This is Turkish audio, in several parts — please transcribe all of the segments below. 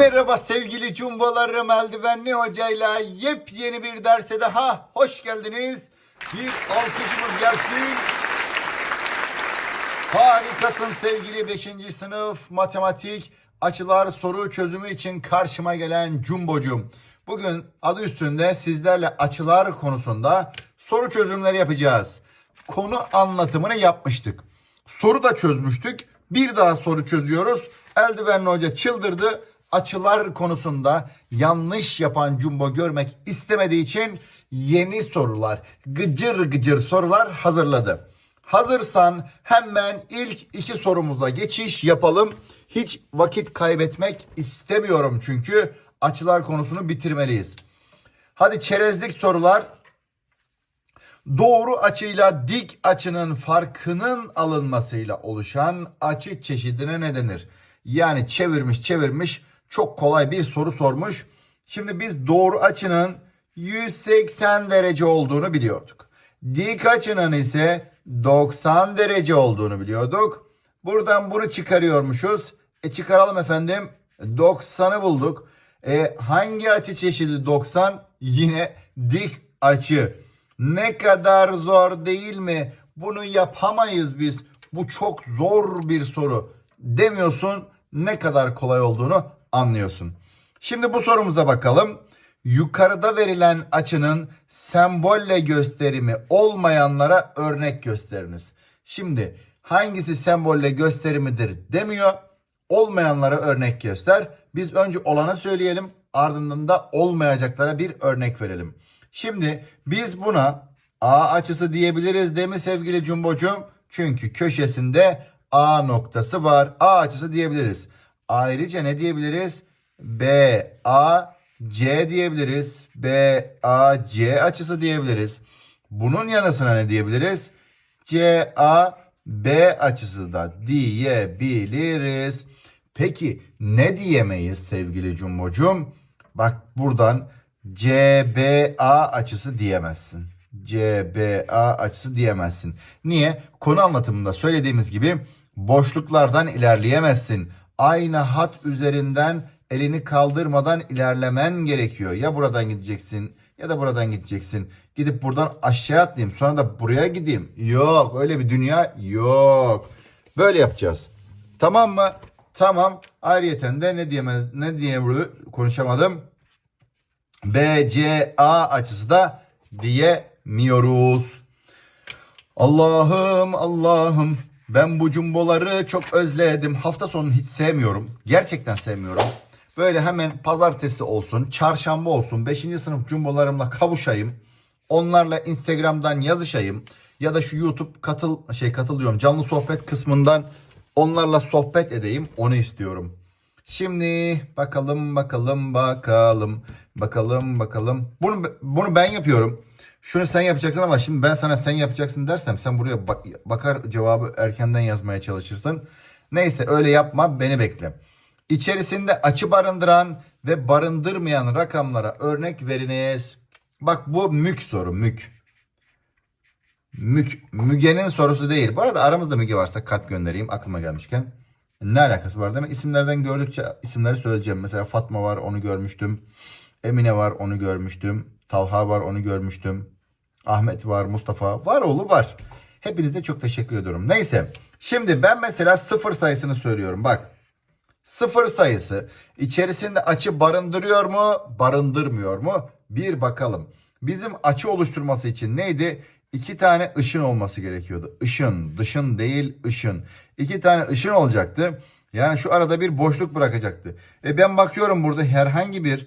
Merhaba sevgili cumbalarım eldivenli hocayla yepyeni bir derse daha hoş geldiniz. Bir alkışımız gelsin. Harikasın sevgili 5. sınıf matematik açılar soru çözümü için karşıma gelen cumbocum. Bugün adı üstünde sizlerle açılar konusunda soru çözümleri yapacağız. Konu anlatımını yapmıştık. Soru da çözmüştük. Bir daha soru çözüyoruz. Eldivenli hoca çıldırdı. Açılar konusunda yanlış yapan Jumbo görmek istemediği için yeni sorular, gıcır gıcır sorular hazırladı. Hazırsan hemen ilk iki sorumuza geçiş yapalım. Hiç vakit kaybetmek istemiyorum çünkü açılar konusunu bitirmeliyiz. Hadi çerezlik sorular. Doğru açıyla dik açının farkının alınmasıyla oluşan açı çeşidine ne denir? Yani çevirmiş çevirmiş çok kolay bir soru sormuş. Şimdi biz doğru açının 180 derece olduğunu biliyorduk. Dik açının ise 90 derece olduğunu biliyorduk. Buradan bunu çıkarıyormuşuz. E çıkaralım efendim. 90'ı bulduk. E hangi açı çeşidi 90? Yine dik açı. Ne kadar zor değil mi? Bunu yapamayız biz. Bu çok zor bir soru. Demiyorsun ne kadar kolay olduğunu anlıyorsun. Şimdi bu sorumuza bakalım. Yukarıda verilen açının sembolle gösterimi olmayanlara örnek gösteriniz. Şimdi hangisi sembolle gösterimidir demiyor. Olmayanlara örnek göster. Biz önce olanı söyleyelim. Ardından da olmayacaklara bir örnek verelim. Şimdi biz buna A açısı diyebiliriz değil mi sevgili Cumbocuğum? Çünkü köşesinde A noktası var. A açısı diyebiliriz. Ayrıca ne diyebiliriz? B, A, C diyebiliriz. B, A, C açısı diyebiliriz. Bunun yanısına ne diyebiliriz? C, A, B açısı da diyebiliriz. Peki ne diyemeyiz sevgili Cumbocuğum? Bak buradan CBA açısı diyemezsin. CBA açısı diyemezsin. Niye? Konu anlatımında söylediğimiz gibi boşluklardan ilerleyemezsin. Aynı hat üzerinden elini kaldırmadan ilerlemen gerekiyor. Ya buradan gideceksin ya da buradan gideceksin. Gidip buradan aşağı atlayayım sonra da buraya gideyim. Yok öyle bir dünya yok. Böyle yapacağız. Tamam mı? Tamam. Ayrıyeten de ne diyemez ne diye konuşamadım. BCA açısı da diyemiyoruz. Allah'ım Allah'ım ben bu cumboları çok özledim. Hafta sonunu hiç sevmiyorum. Gerçekten sevmiyorum. Böyle hemen pazartesi olsun, çarşamba olsun, 5. sınıf cumbolarımla kavuşayım. Onlarla Instagram'dan yazışayım ya da şu YouTube katıl şey katılıyorum canlı sohbet kısmından onlarla sohbet edeyim. Onu istiyorum. Şimdi bakalım bakalım bakalım bakalım bakalım. Bunu bunu ben yapıyorum. Şunu sen yapacaksın ama şimdi ben sana sen yapacaksın dersem sen buraya bak- bakar cevabı erkenden yazmaya çalışırsın. Neyse öyle yapma beni bekle. İçerisinde açı barındıran ve barındırmayan rakamlara örnek veriniz. Bak bu mük soru mük. Mük, Müge'nin sorusu değil. Bu arada aramızda Müge varsa kart göndereyim aklıma gelmişken. Ne alakası var değil mi? İsimlerden gördükçe isimleri söyleyeceğim. Mesela Fatma var onu görmüştüm. Emine var onu görmüştüm. Talha var onu görmüştüm. Ahmet var, Mustafa var oğlu var. Hepinize çok teşekkür ediyorum. Neyse. Şimdi ben mesela sıfır sayısını söylüyorum. Bak. Sıfır sayısı içerisinde açı barındırıyor mu, barındırmıyor mu? Bir bakalım. Bizim açı oluşturması için neydi? İki tane ışın olması gerekiyordu. Işın, dışın değil ışın. İki tane ışın olacaktı. Yani şu arada bir boşluk bırakacaktı. E ben bakıyorum burada herhangi bir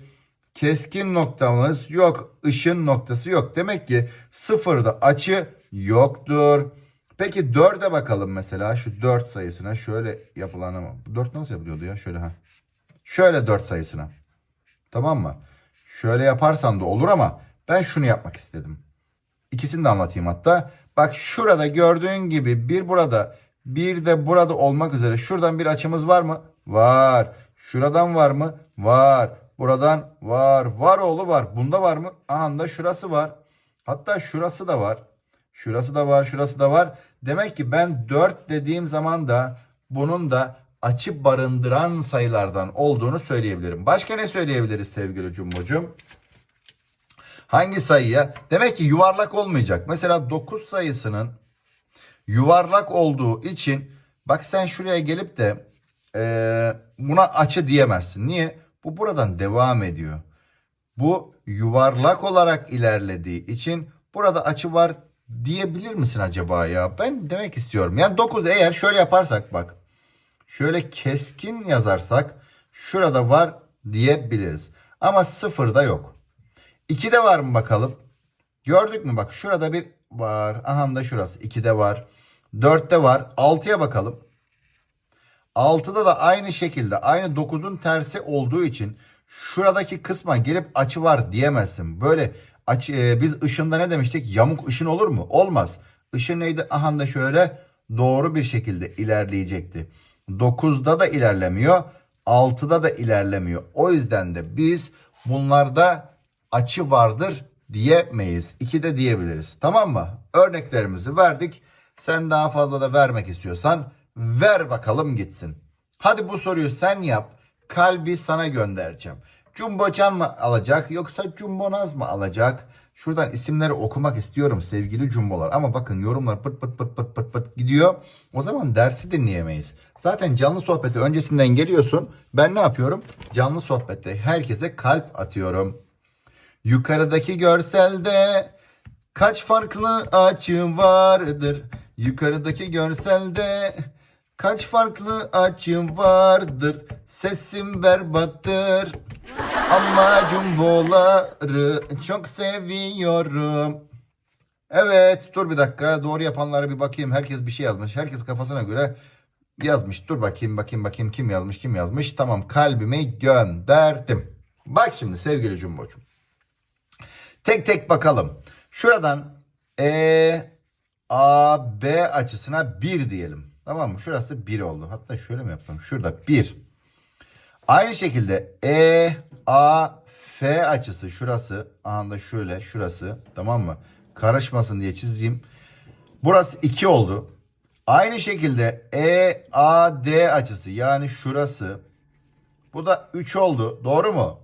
keskin noktamız yok. Işın noktası yok. Demek ki sıfırda açı yoktur. Peki 4'e bakalım mesela şu 4 sayısına şöyle yapılan ama 4 nasıl yapılıyordu ya şöyle ha. Şöyle 4 sayısına. Tamam mı? Şöyle yaparsan da olur ama ben şunu yapmak istedim. İkisini de anlatayım hatta. Bak şurada gördüğün gibi bir burada bir de burada olmak üzere şuradan bir açımız var mı? Var. Şuradan var mı? Var. Buradan var. Var oğlu var. Bunda var mı? Aha da şurası var. Hatta şurası da var. Şurası da var, şurası da var. Demek ki ben 4 dediğim zaman da bunun da açı barındıran sayılardan olduğunu söyleyebilirim. Başka ne söyleyebiliriz sevgili Cumbocuğum? Hangi sayıya? Demek ki yuvarlak olmayacak. Mesela 9 sayısının yuvarlak olduğu için bak sen şuraya gelip de eee, buna açı diyemezsin. Niye? Bu buradan devam ediyor. Bu yuvarlak olarak ilerlediği için burada açı var diyebilir misin acaba ya? Ben demek istiyorum. Yani 9 eğer şöyle yaparsak bak. Şöyle keskin yazarsak şurada var diyebiliriz. Ama sıfırda yok. 2'de var mı bakalım? Gördük mü bak şurada bir var. Aha da şurası 2'de var. 4'te var. 6'ya bakalım. 6'da da aynı şekilde aynı 9'un tersi olduğu için şuradaki kısma gelip açı var diyemezsin. Böyle açı, e, biz ışında ne demiştik? Yamuk ışın olur mu? Olmaz. Işın neydi? Aha da şöyle doğru bir şekilde ilerleyecekti. 9'da da ilerlemiyor. 6'da da ilerlemiyor. O yüzden de biz bunlarda açı vardır diyemeyiz. 2'de diyebiliriz. Tamam mı? Örneklerimizi verdik. Sen daha fazla da vermek istiyorsan ver bakalım gitsin. Hadi bu soruyu sen yap. Kalbi sana göndereceğim. Jumbo Can mı alacak yoksa Jumbo Naz mı alacak? Şuradan isimleri okumak istiyorum sevgili Jumbolar. Ama bakın yorumlar pırt pırt pırt pırt pırt pırt gidiyor. O zaman dersi dinleyemeyiz. Zaten canlı sohbeti öncesinden geliyorsun. Ben ne yapıyorum? Canlı sohbette herkese kalp atıyorum. Yukarıdaki görselde kaç farklı açı vardır? Yukarıdaki görselde kaç farklı açı vardır? Sesim berbattır. Ama cumboları çok seviyorum. Evet dur bir dakika doğru yapanlara bir bakayım. Herkes bir şey yazmış. Herkes kafasına göre yazmış. Dur bakayım bakayım bakayım kim yazmış kim yazmış. Tamam kalbimi gönderdim. Bak şimdi sevgili Cumbocuğum. Tek tek bakalım. Şuradan E A B açısına 1 diyelim. Tamam mı? Şurası 1 oldu. Hatta şöyle mi yapsam? Şurada 1. Aynı şekilde E A F açısı şurası. Anda şöyle şurası. Tamam mı? Karışmasın diye çizeyim. Burası 2 oldu. Aynı şekilde E A D açısı yani şurası. Bu da 3 oldu. Doğru mu?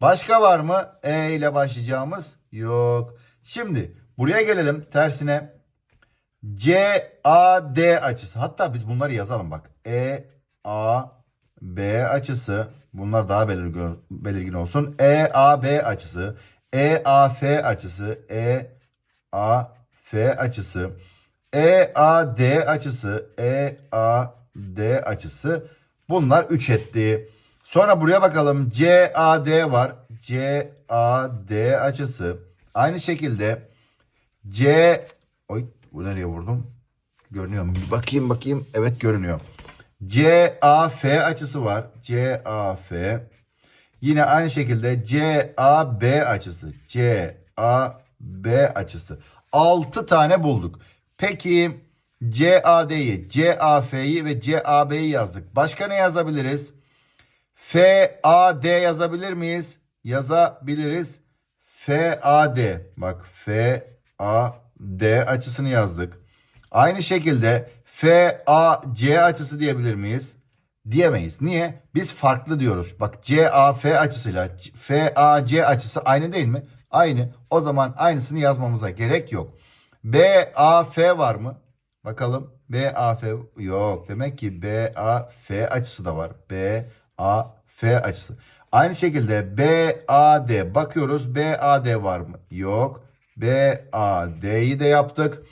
Başka var mı? E ile başlayacağımız? Yok. Şimdi buraya gelelim tersine. C A D açısı. Hatta biz bunları yazalım bak. E A B açısı. Bunlar daha belirgin, belirgin olsun. E A B açısı. E A F açısı. E A F açısı. E A D açısı. E A D açısı. Bunlar 3 etti. Sonra buraya bakalım. C A D var. C A D açısı. Aynı şekilde C Oy bu nereye vurdum? Görünüyor mu? Bir bakayım bakayım. Evet görünüyor. C A F açısı var. C A F. Yine aynı şekilde C A B açısı. C A B açısı. 6 tane bulduk. Peki C A D'yi, C A F'yi ve C A B'yi yazdık. Başka ne yazabiliriz? F A D yazabilir miyiz? Yazabiliriz. F A D. Bak F A D açısını yazdık. Aynı şekilde F A C açısı diyebilir miyiz? Diyemeyiz. Niye? Biz farklı diyoruz. Bak C A F açısıyla F A C açısı aynı değil mi? Aynı. O zaman aynısını yazmamıza gerek yok. B A F var mı? Bakalım. B A F yok. Demek ki B A F açısı da var. B A F açısı. Aynı şekilde B A D bakıyoruz. B A D var mı? Yok. B A D'yi de yaptık.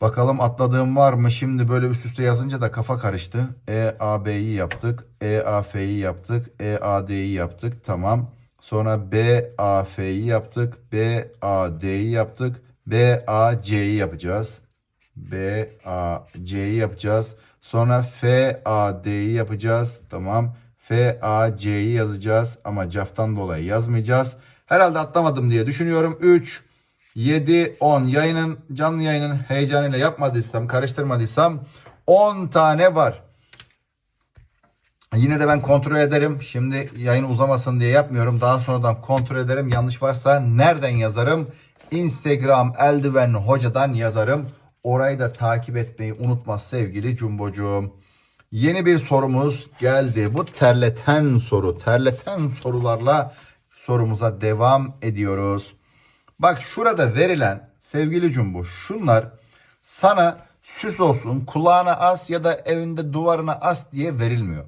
Bakalım atladığım var mı? Şimdi böyle üst üste yazınca da kafa karıştı. E A B'yi yaptık. E A F'yi yaptık. E A D'yi yaptık. Tamam. Sonra B A F'yi yaptık. B A D'yi yaptık. B A C'yi yapacağız. B A C'yi yapacağız. Sonra F A D'yi yapacağız. Tamam. F A C'yi yazacağız ama caftan dolayı yazmayacağız. Herhalde atlamadım diye düşünüyorum. 3 7 10 yayının canlı yayının heyecanıyla yapmadıysam, karıştırmadıysam 10 tane var. Yine de ben kontrol ederim. Şimdi yayın uzamasın diye yapmıyorum. Daha sonradan kontrol ederim. Yanlış varsa nereden yazarım? Instagram eldiven hocadan yazarım. Orayı da takip etmeyi unutma sevgili Cumbocuğum. Yeni bir sorumuz geldi. Bu terleten soru. Terleten sorularla sorumuza devam ediyoruz. Bak şurada verilen sevgili Cumbo şunlar sana süs olsun kulağına as ya da evinde duvarına as diye verilmiyor.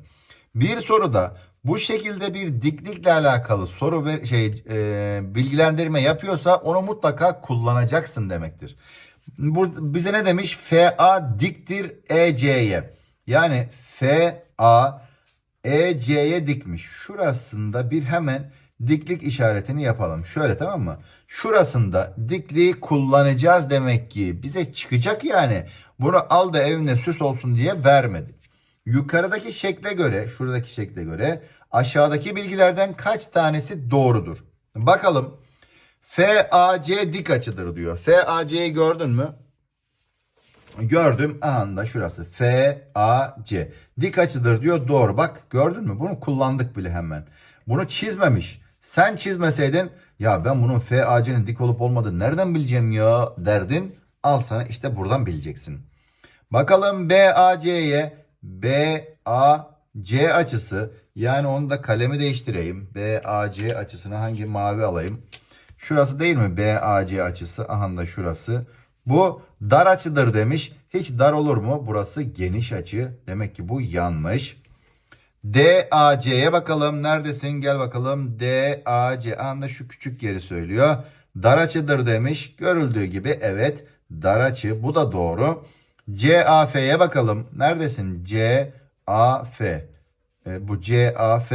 Bir soruda bu şekilde bir diklikle alakalı soru ver, şey e, bilgilendirme yapıyorsa onu mutlaka kullanacaksın demektir. Bu bize ne demiş? FA diktir EC'ye. Yani FA EC'ye dikmiş. Şurasında bir hemen diklik işaretini yapalım. Şöyle tamam mı? Şurasında dikliği kullanacağız demek ki bize çıkacak yani. Bunu al da evine süs olsun diye vermedi. Yukarıdaki şekle göre, şuradaki şekle göre aşağıdaki bilgilerden kaç tanesi doğrudur? Bakalım. FAC dik açıdır diyor. FAC'yi gördün mü? Gördüm. Aha da şurası. FAC. Dik açıdır diyor. Doğru. Bak gördün mü? Bunu kullandık bile hemen. Bunu çizmemiş. Sen çizmeseydin ya ben bunun FAC'nin dik olup olmadığını nereden bileceğim ya derdin. Al sana işte buradan bileceksin. Bakalım BAC'ye BAC açısı yani onu da kalemi değiştireyim. BAC açısını hangi mavi alayım? Şurası değil mi BAC açısı? Aha da şurası. Bu dar açıdır demiş. Hiç dar olur mu? Burası geniş açı. Demek ki bu yanlış. DAC'ye bakalım. Neredesin? Gel bakalım. DAC. Anda şu küçük yeri söylüyor. Dar açıdır demiş. Görüldüğü gibi evet. Dar açı. Bu da doğru. CAF'ye bakalım. Neredesin? CAF. E, bu CAF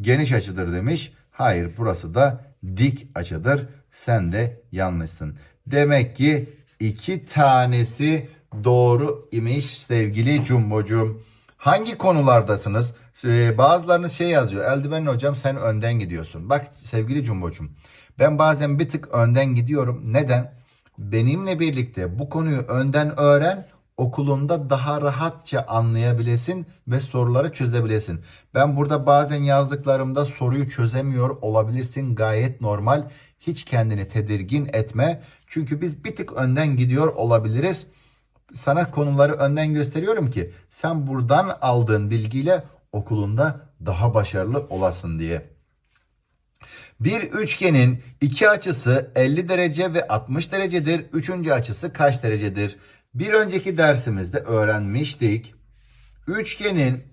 geniş açıdır demiş. Hayır burası da dik açıdır. Sen de yanlışsın. Demek ki iki tanesi doğru imiş sevgili Cumbocuğum. Hangi konulardasınız? Ee, bazılarınız şey yazıyor. Eldivenli hocam sen önden gidiyorsun. Bak sevgili Cumbocuğum. Ben bazen bir tık önden gidiyorum. Neden? Benimle birlikte bu konuyu önden öğren okulunda daha rahatça anlayabilesin ve soruları çözebilesin. Ben burada bazen yazdıklarımda soruyu çözemiyor olabilirsin gayet normal. Hiç kendini tedirgin etme. Çünkü biz bir tık önden gidiyor olabiliriz. Sana konuları önden gösteriyorum ki sen buradan aldığın bilgiyle okulunda daha başarılı olasın diye. Bir üçgenin iki açısı 50 derece ve 60 derecedir. Üçüncü açısı kaç derecedir? Bir önceki dersimizde öğrenmiştik. Üçgenin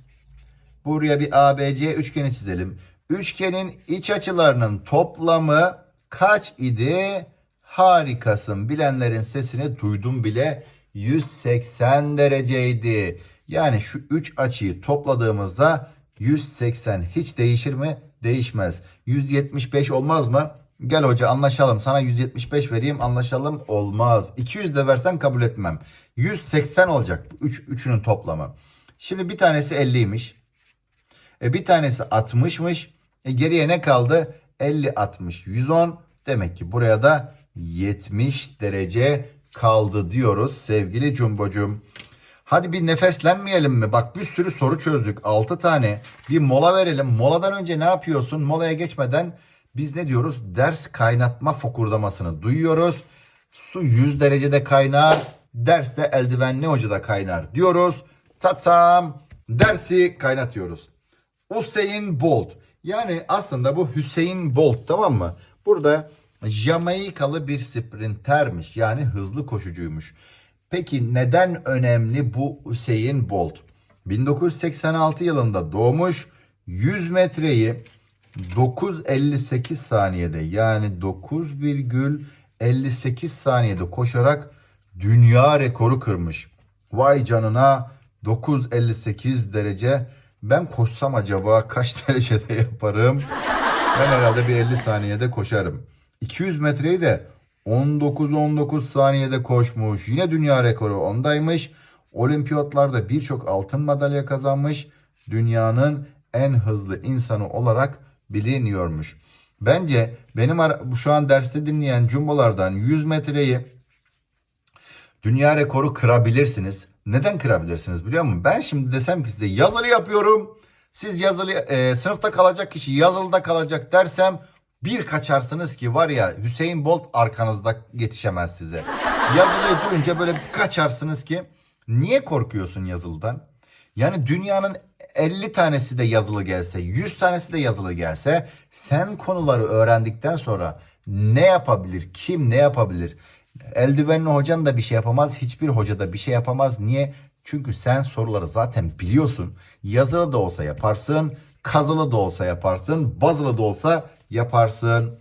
buraya bir ABC üçgeni çizelim. Üçgenin iç açılarının toplamı kaç idi? Harikasın. Bilenlerin sesini duydum bile. 180 dereceydi. Yani şu üç açıyı topladığımızda 180 hiç değişir mi? Değişmez. 175 olmaz mı? Gel hoca anlaşalım. Sana 175 vereyim anlaşalım. Olmaz. 200 de versen kabul etmem. 180 olacak. 3 üç, üçünün toplamı. Şimdi bir tanesi 50'ymiş. E bir tanesi 60'mış. E geriye ne kaldı? 50 60 110. Demek ki buraya da 70 derece kaldı diyoruz sevgili Cumbocuğum. Hadi bir nefeslenmeyelim mi? Bak bir sürü soru çözdük. 6 tane. Bir mola verelim. Moladan önce ne yapıyorsun? Molaya geçmeden biz ne diyoruz? Ders kaynatma fokurdamasını duyuyoruz. Su 100 derecede kaynar. Derste eldivenli hocada kaynar diyoruz. Tatam dersi kaynatıyoruz. Usain Bolt. Yani aslında bu Hüseyin Bolt tamam mı? Burada Jamaikalı bir sprintermiş. Yani hızlı koşucuymuş. Peki neden önemli bu Hüseyin Bolt? 1986 yılında doğmuş. 100 metreyi 9.58 saniyede yani 9,58 saniyede koşarak dünya rekoru kırmış. Vay canına 9.58 derece. Ben koşsam acaba kaç derecede yaparım? Ben herhalde bir 50 saniyede koşarım. 200 metreyi de 19-19 saniyede koşmuş. Yine dünya rekoru ondaymış. Olimpiyatlarda birçok altın madalya kazanmış. Dünyanın en hızlı insanı olarak biliniyormuş. Bence benim şu an derste dinleyen cumbalardan 100 metreyi dünya rekoru kırabilirsiniz. Neden kırabilirsiniz biliyor musun? Ben şimdi desem ki size yazılı yapıyorum. Siz yazılı e, sınıfta kalacak kişi yazılıda kalacak dersem bir kaçarsınız ki var ya Hüseyin Bolt arkanızda yetişemez size. Yazılıyı duyunca böyle bir kaçarsınız ki niye korkuyorsun yazılıdan? Yani dünyanın 50 tanesi de yazılı gelse, 100 tanesi de yazılı gelse sen konuları öğrendikten sonra ne yapabilir, kim ne yapabilir? Eldivenli hocan da bir şey yapamaz, hiçbir hoca da bir şey yapamaz. Niye? Çünkü sen soruları zaten biliyorsun. Yazılı da olsa yaparsın, kazılı da olsa yaparsın, bazılı da olsa yaparsın.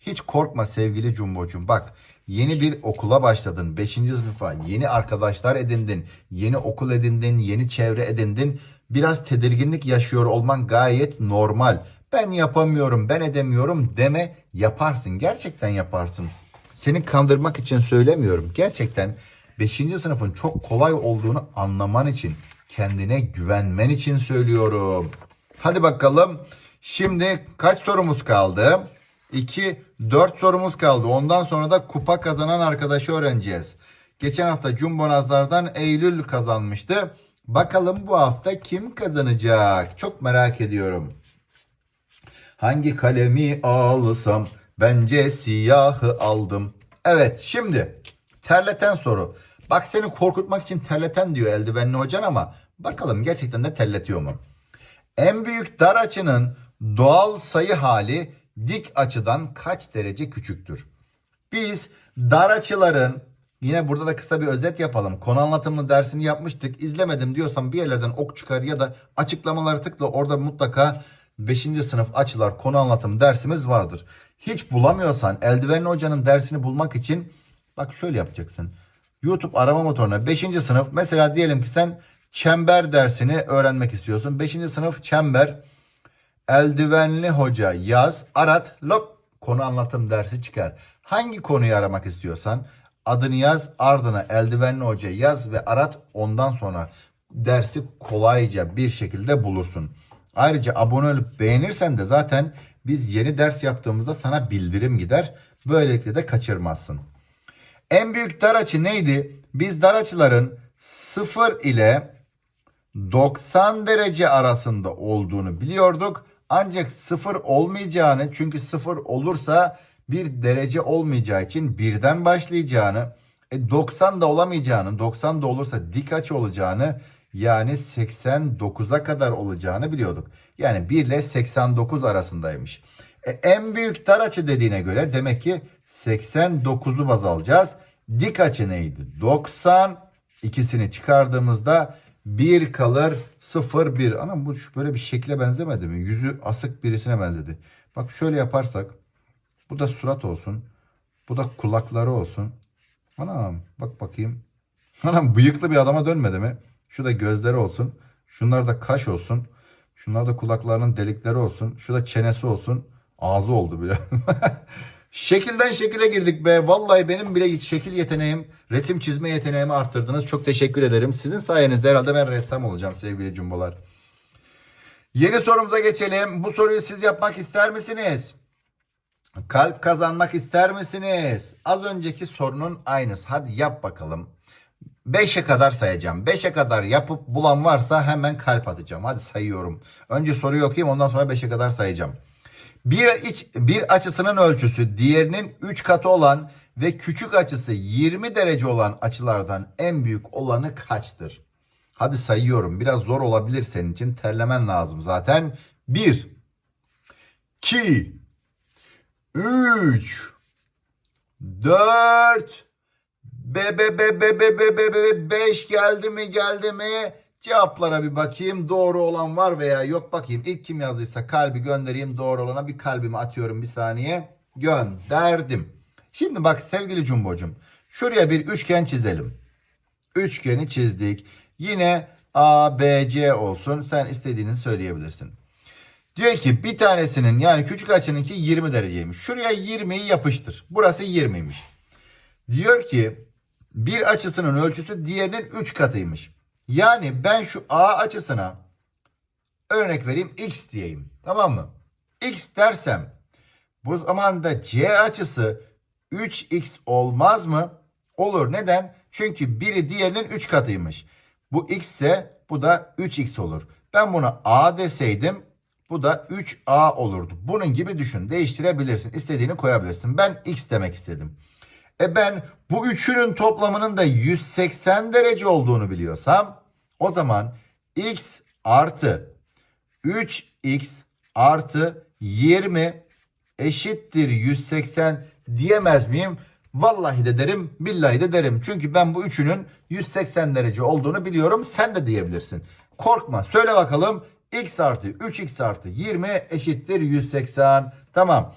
Hiç korkma sevgili Cumbocuğum. Bak yeni bir okula başladın. 5. sınıfa yeni arkadaşlar edindin. Yeni okul edindin. Yeni çevre edindin. Biraz tedirginlik yaşıyor olman gayet normal. Ben yapamıyorum, ben edemiyorum deme yaparsın. Gerçekten yaparsın. Seni kandırmak için söylemiyorum. Gerçekten 5. sınıfın çok kolay olduğunu anlaman için, kendine güvenmen için söylüyorum. Hadi bakalım. Şimdi kaç sorumuz kaldı? 2, 4 sorumuz kaldı. Ondan sonra da kupa kazanan arkadaşı öğreneceğiz. Geçen hafta Cumbonazlardan Eylül kazanmıştı. Bakalım bu hafta kim kazanacak? Çok merak ediyorum. Hangi kalemi alsam? Bence siyahı aldım. Evet şimdi terleten soru. Bak seni korkutmak için terleten diyor eldivenli hocan ama bakalım gerçekten de terletiyor mu? En büyük dar açının doğal sayı hali dik açıdan kaç derece küçüktür? Biz dar açıların yine burada da kısa bir özet yapalım. Konu anlatımlı dersini yapmıştık. İzlemedim diyorsan bir yerlerden ok çıkar ya da açıklamaları tıkla orada mutlaka 5. sınıf açılar konu anlatım dersimiz vardır. Hiç bulamıyorsan eldivenli hocanın dersini bulmak için bak şöyle yapacaksın. YouTube arama motoruna 5. sınıf mesela diyelim ki sen çember dersini öğrenmek istiyorsun. 5. sınıf çember eldivenli hoca yaz arat lop konu anlatım dersi çıkar. Hangi konuyu aramak istiyorsan adını yaz ardına eldivenli hoca yaz ve arat ondan sonra dersi kolayca bir şekilde bulursun. Ayrıca abone olup beğenirsen de zaten biz yeni ders yaptığımızda sana bildirim gider. Böylelikle de kaçırmazsın. En büyük dar açı neydi? Biz dar açıların 0 ile 90 derece arasında olduğunu biliyorduk. Ancak 0 olmayacağını çünkü 0 olursa bir derece olmayacağı için birden başlayacağını e 90 da olamayacağını 90 da olursa dik açı olacağını yani 89'a kadar olacağını biliyorduk. Yani 1 ile 89 arasındaymış. E, en büyük dar açı dediğine göre demek ki 89'u baz alacağız. Dik açı neydi? 90 ikisini çıkardığımızda 1 kalır 0 1. Anam bu böyle bir şekle benzemedi mi? Yüzü asık birisine benzedi. Bak şöyle yaparsak bu da surat olsun. Bu da kulakları olsun. Anam bak bakayım. Anam bıyıklı bir adama dönmedi mi? Şu da gözleri olsun. Şunlar da kaş olsun. Şunlar da kulaklarının delikleri olsun. Şu da çenesi olsun. Ağzı oldu bile. Şekilden şekile girdik be. Vallahi benim bile şekil yeteneğim, resim çizme yeteneğimi arttırdınız. Çok teşekkür ederim. Sizin sayenizde herhalde ben ressam olacağım sevgili cumbalar. Yeni sorumuza geçelim. Bu soruyu siz yapmak ister misiniz? Kalp kazanmak ister misiniz? Az önceki sorunun aynısı. Hadi yap bakalım. 5'e kadar sayacağım. 5'e kadar yapıp bulan varsa hemen kalp atacağım. Hadi sayıyorum. Önce soruyu okuyayım ondan sonra 5'e kadar sayacağım. Bir, iç, bir açısının ölçüsü diğerinin 3 katı olan ve küçük açısı 20 derece olan açılardan en büyük olanı kaçtır? Hadi sayıyorum. Biraz zor olabilir senin için. Terlemen lazım zaten. 1 2 3 4 Be be be be be be be be 5 geldi mi geldi mi? Cevaplara bir bakayım. Doğru olan var veya yok bakayım. İlk kim yazdıysa kalbi göndereyim. Doğru olana bir kalbimi atıyorum bir saniye. Gönderdim. Şimdi bak sevgili Cumbocum. Şuraya bir üçgen çizelim. Üçgeni çizdik. Yine A, B, C olsun. Sen istediğini söyleyebilirsin. Diyor ki bir tanesinin yani küçük açınınki 20 dereceymiş. Şuraya 20'yi yapıştır. Burası 20'ymiş. Diyor ki bir açısının ölçüsü diğerinin 3 katıymış. Yani ben şu A açısına örnek vereyim x diyeyim. Tamam mı? X dersem bu zaman da C açısı 3x olmaz mı? Olur. Neden? Çünkü biri diğerinin 3 katıymış. Bu x ise bu da 3x olur. Ben buna A deseydim bu da 3A olurdu. Bunun gibi düşün. Değiştirebilirsin. İstediğini koyabilirsin. Ben x demek istedim. E ben bu üçünün toplamının da 180 derece olduğunu biliyorsam o zaman x artı 3x artı 20 eşittir 180 diyemez miyim? Vallahi de derim, billahi de derim. Çünkü ben bu üçünün 180 derece olduğunu biliyorum. Sen de diyebilirsin. Korkma. Söyle bakalım. x artı 3x artı 20 eşittir 180. Tamam.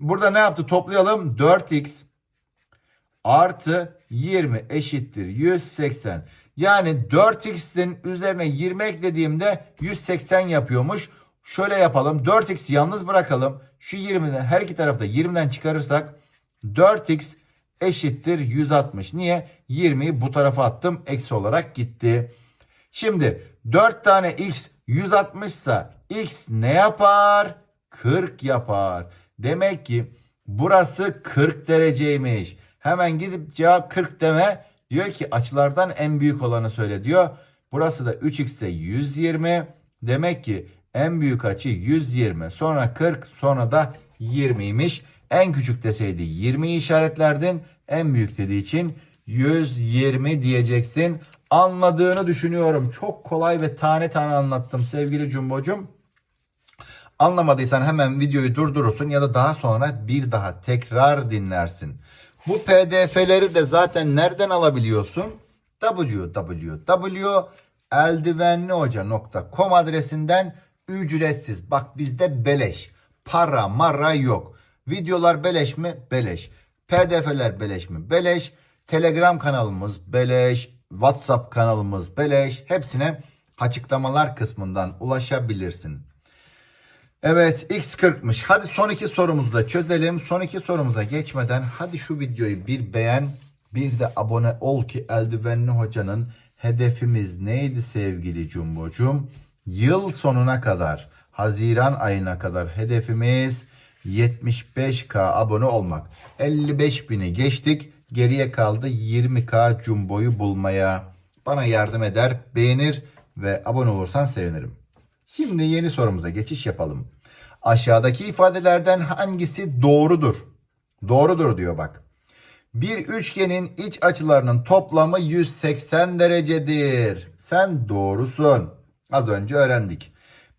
Burada ne yaptı? Toplayalım. 4x artı 20 eşittir 180. Yani 4x'in üzerine 20 eklediğimde 180 yapıyormuş. Şöyle yapalım. 4x yalnız bırakalım. Şu 20'den her iki tarafta 20'den çıkarırsak 4x eşittir 160. Niye? 20'yi bu tarafa attım. Eksi olarak gitti. Şimdi 4 tane x 160 ise x ne yapar? 40 yapar. Demek ki burası 40 dereceymiş. Hemen gidip cevap 40 deme. Diyor ki açılardan en büyük olanı söyle diyor. Burası da 3x ise 120. Demek ki en büyük açı 120. Sonra 40 sonra da 20'ymiş. En küçük deseydi 20'yi işaretlerdin. En büyük dediği için 120 diyeceksin. Anladığını düşünüyorum. Çok kolay ve tane tane anlattım sevgili Cumbocum. Anlamadıysan hemen videoyu durdurursun ya da daha sonra bir daha tekrar dinlersin. Bu pdf'leri de zaten nereden alabiliyorsun? www.eldivenlihoca.com adresinden ücretsiz. Bak bizde beleş. Para mara yok. Videolar beleş mi? Beleş. PDF'ler beleş mi? Beleş. Telegram kanalımız beleş. WhatsApp kanalımız beleş. Hepsine açıklamalar kısmından ulaşabilirsin. Evet x40'mış. Hadi son iki sorumuzu da çözelim. Son iki sorumuza geçmeden hadi şu videoyu bir beğen bir de abone ol ki Eldivenli Hoca'nın hedefimiz neydi sevgili Cumbocum? Yıl sonuna kadar Haziran ayına kadar hedefimiz 75k abone olmak. 55 bini geçtik. Geriye kaldı 20k Jumbo'yu bulmaya. Bana yardım eder, beğenir ve abone olursan sevinirim. Şimdi yeni sorumuza geçiş yapalım. Aşağıdaki ifadelerden hangisi doğrudur? Doğrudur diyor bak. Bir üçgenin iç açılarının toplamı 180 derecedir. Sen doğrusun. Az önce öğrendik.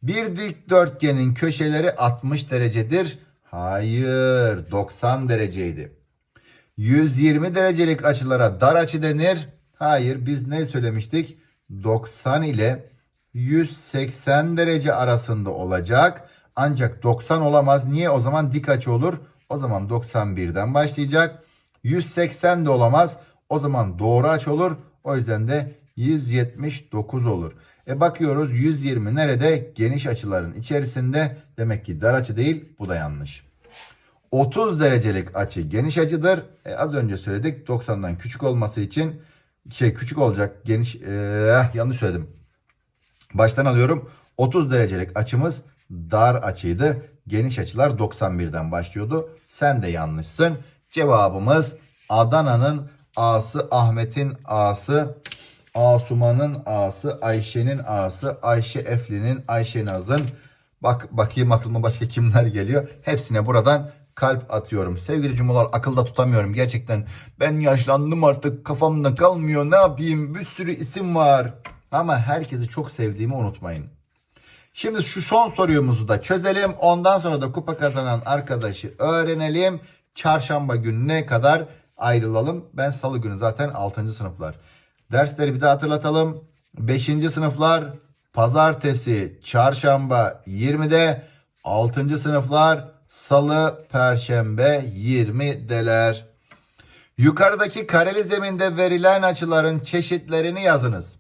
Bir dikdörtgenin köşeleri 60 derecedir. Hayır, 90 dereceydi. 120 derecelik açılara dar açı denir. Hayır, biz ne söylemiştik? 90 ile 180 derece arasında olacak. Ancak 90 olamaz. Niye? O zaman dik açı olur. O zaman 91'den başlayacak. 180 de olamaz. O zaman doğru açı olur. O yüzden de 179 olur. E bakıyoruz 120 nerede? Geniş açıların içerisinde. Demek ki dar açı değil. Bu da yanlış. 30 derecelik açı geniş açıdır. E az önce söyledik 90'dan küçük olması için şey küçük olacak geniş e, yanlış söyledim. Baştan alıyorum. 30 derecelik açımız dar açıydı. Geniş açılar 91'den başlıyordu. Sen de yanlışsın. Cevabımız Adana'nın A'sı, Ahmet'in A'sı, Asuman'ın A'sı, Ayşe'nin A'sı, Ayşe Efli'nin, Ayşe Naz'ın. Bak bakayım aklıma başka kimler geliyor. Hepsine buradan kalp atıyorum. Sevgili cumhurlar akılda tutamıyorum gerçekten. Ben yaşlandım artık kafamda kalmıyor. Ne yapayım? Bir sürü isim var. Ama herkesi çok sevdiğimi unutmayın. Şimdi şu son sorumuzu da çözelim. Ondan sonra da kupa kazanan arkadaşı öğrenelim. Çarşamba gününe kadar ayrılalım. Ben salı günü zaten 6. sınıflar. Dersleri bir daha hatırlatalım. 5. sınıflar pazartesi, çarşamba 20'de. 6. sınıflar salı, perşembe 20'deler. Yukarıdaki kareli zeminde verilen açıların çeşitlerini yazınız.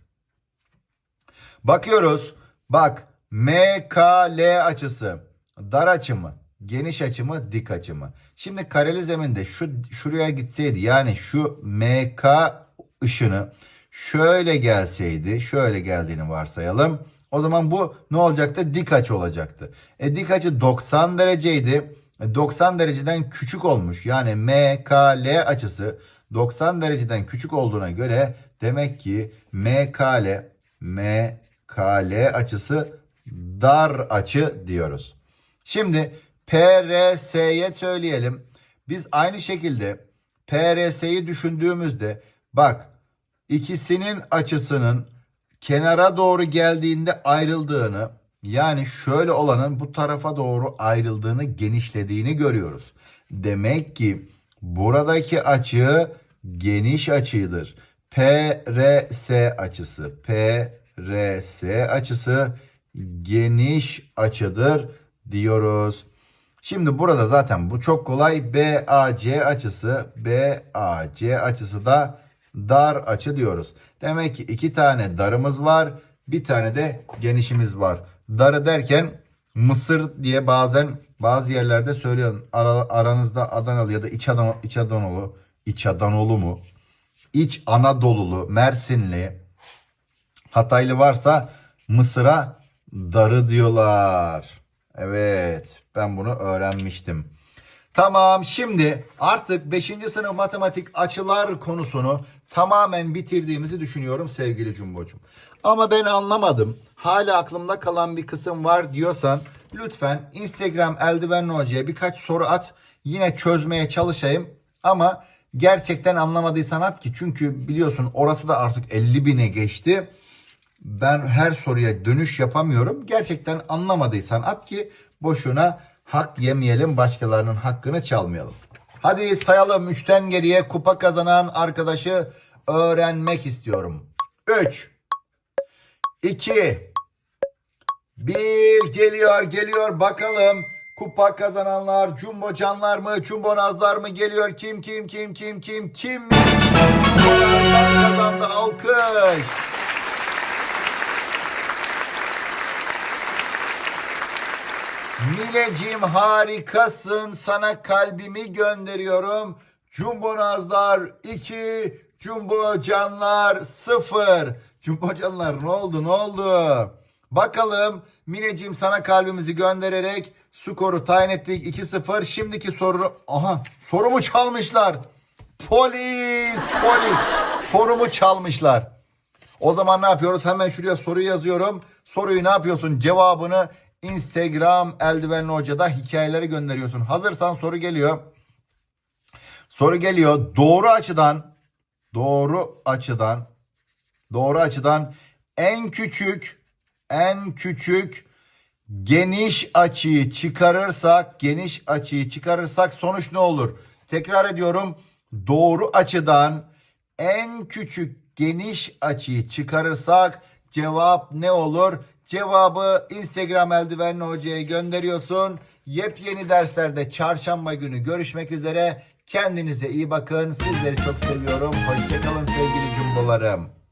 Bakıyoruz. Bak MKL açısı dar açı mı? Geniş açı mı? Dik açı mı? Şimdi kareli zeminde şu şuraya gitseydi yani şu MK ışını şöyle gelseydi, şöyle geldiğini varsayalım. O zaman bu ne olacaktı? Dik açı olacaktı. E dik açı 90 dereceydi. E, 90 dereceden küçük olmuş. Yani MKL açısı 90 dereceden küçük olduğuna göre demek ki MKL MKL açısı dar açı diyoruz. Şimdi PRS'ye söyleyelim. Biz aynı şekilde PRS'yi düşündüğümüzde bak ikisinin açısının kenara doğru geldiğinde ayrıldığını yani şöyle olanın bu tarafa doğru ayrıldığını, genişlediğini görüyoruz. Demek ki buradaki açı geniş açıdır. PRS açısı. PRS açısı geniş açıdır diyoruz. Şimdi burada zaten bu çok kolay. BAC açısı, BAC açısı da dar açı diyoruz. Demek ki iki tane darımız var, bir tane de genişimiz var. Darı derken Mısır diye bazen bazı yerlerde söylüyorum. Ara- aranızda Adanalı ya da İç, Adana, İç Adanolu, İç Adanolu mu? İç Anadolulu, Mersinli, Hataylı varsa Mısır'a darı diyorlar. Evet, ben bunu öğrenmiştim. Tamam, şimdi artık 5. sınıf matematik açılar konusunu tamamen bitirdiğimizi düşünüyorum sevgili Cumbocuğum. Ama ben anlamadım. Hala aklımda kalan bir kısım var diyorsan lütfen Instagram eldivenli hocaya birkaç soru at. Yine çözmeye çalışayım. Ama gerçekten anlamadıysan at ki çünkü biliyorsun orası da artık 50 bine geçti ben her soruya dönüş yapamıyorum. Gerçekten anlamadıysan at ki boşuna hak yemeyelim, başkalarının hakkını çalmayalım. Hadi sayalım 3'ten geriye kupa kazanan arkadaşı öğrenmek istiyorum. 3 2 1 geliyor geliyor bakalım. Kupa kazananlar Jumbo Canlar mı? Jumbo Nazlar mı geliyor? Kim kim kim kim kim kim? Kazandı alkış. Mineciğim harikasın. Sana kalbimi gönderiyorum. Jumbo Nazlar 2, Jumbo Canlar 0. Jumbo Canlar ne oldu ne oldu? Bakalım Mineciğim sana kalbimizi göndererek skoru tayin ettik 2-0. Şimdiki soru aha sorumu çalmışlar. Polis polis sorumu çalmışlar. O zaman ne yapıyoruz? Hemen şuraya soruyu yazıyorum. Soruyu ne yapıyorsun? Cevabını Instagram eldivenli hocada hikayeleri gönderiyorsun. Hazırsan soru geliyor. Soru geliyor. Doğru açıdan doğru açıdan doğru açıdan en küçük en küçük geniş açıyı çıkarırsak geniş açıyı çıkarırsak sonuç ne olur? Tekrar ediyorum. Doğru açıdan en küçük geniş açıyı çıkarırsak cevap ne olur? Cevabı Instagram eldivenli hocaya gönderiyorsun. Yepyeni derslerde çarşamba günü görüşmek üzere. Kendinize iyi bakın. Sizleri çok seviyorum. Hoşçakalın sevgili cumbalarım.